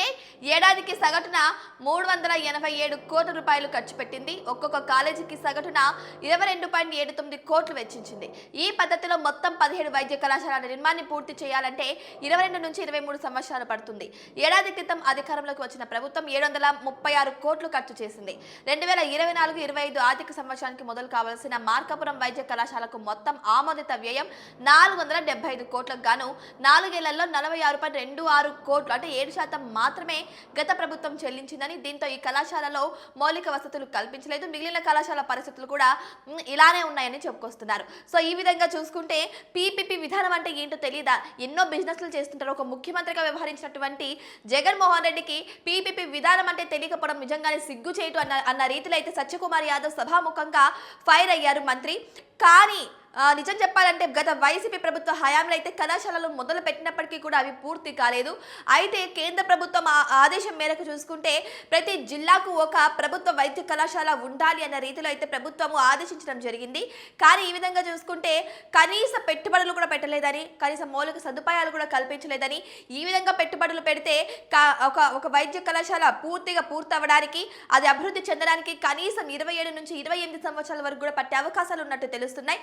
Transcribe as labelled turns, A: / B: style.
A: అయితే ఏడాదికి సగటున మూడు వందల ఎనభై ఏడు కోట్ల రూపాయలు ఖర్చు పెట్టింది. ఒక్కొక్క కాలేజీకి సగటున ఇరవై రెండు పాయింట్ ఏడు తొమ్మిది కోట్లు వెచ్చించింది. ఈ పద్ధతిలో మొత్తం పదిహేడు వైద్య కళాశాలల నిర్మాణాన్ని పూర్తి చేయాలంటే ఇరవై రెండు నుంచి ఇరవై మూడు సంవత్సరాలు పడుతుంది. ఏడాది క్రితం అధికారంలోకి వచ్చిన ప్రభుత్వం ఏడు వందల ముప్పై ఆరు కోట్లు ఖర్చు చేసింది. రెండు వేల ఇరవై నాలుగు ఇరవై ఐదు ఆర్థిక సంవత్సరానికి మొదలు కావాల్సిన మార్కాపురం వైద్య కళాశాలకు మొత్తం ఆమోదిత వ్యయం నాలుగు వందల డెబ్బై ఐదు కోట్లకు గాను నాలుగేళ్ళలో నలభై ఆరు పాయింట్ రెండు ఆరు కోట్లు అంటే ఏడు శాతం మాత్రమే గత ప్రభుత్వం చెల్లించిందని దీంతో ఈ కళాశాలలో మౌలిక వసతులు కల్పించలేదు. మిగిలిన కళాశాల పరిస్థితులు కూడా ఇలానే ఉన్నాయని చెప్పుకొస్తున్నారు. సో ఈ విధంగా చూసుకుంటే పీపీపీ విధానం అంటే ఏంటో తెలియదా ఎన్నో బిజినెస్లు చేస్తుంటారు. ఒక ముఖ్యమంత్రిగా వ్యవహరించినటువంటి జగన్మోహన్ రెడ్డికి పీపీపీ విధానం అంటే తెలియకపోవడం నిజంగానే సిగ్గు చేయటం అన్న అన్న రీతిలో అయితే సత్యకుమార్ యాదవ్ సభాముఖంగా ఫైర్ అయ్యారు మంత్రి. కానీ నిజం చెప్పాలంటే గత వైసీపీ ప్రభుత్వ హయాంలో అయితే కళాశాలలు మొదలు పెట్టినప్పటికీ కూడా అవి పూర్తి కాలేదు. అయితే కేంద్ర ప్రభుత్వం ఆ ఆదేశం మేరకు చూసుకుంటే ప్రతి జిల్లాకు ఒక ప్రభుత్వ వైద్య కళాశాల ఉండాలి అన్న రీతిలో అయితే ప్రభుత్వము ఆదేశించడం జరిగింది. కానీ ఈ విధంగా చూసుకుంటే కనీస పెట్టుబడులు కూడా పెట్టలేదని కనీస మౌలిక సదుపాయాలు కూడా కల్పించలేదని ఈ విధంగా పెట్టుబడులు పెడితే కా- ఒక ఒక వైద్య కళాశాల పూర్తిగా పూర్తి అవ్వడానికి అది అభివృద్ధి చెందడానికి కనీసం ఇరవై ఏడు నుంచి ఇరవై ఎనిమిది సంవత్సరాల వరకు కూడా పట్టే అవకాశాలు ఉన్నట్టు తెలుస్తున్నాయి.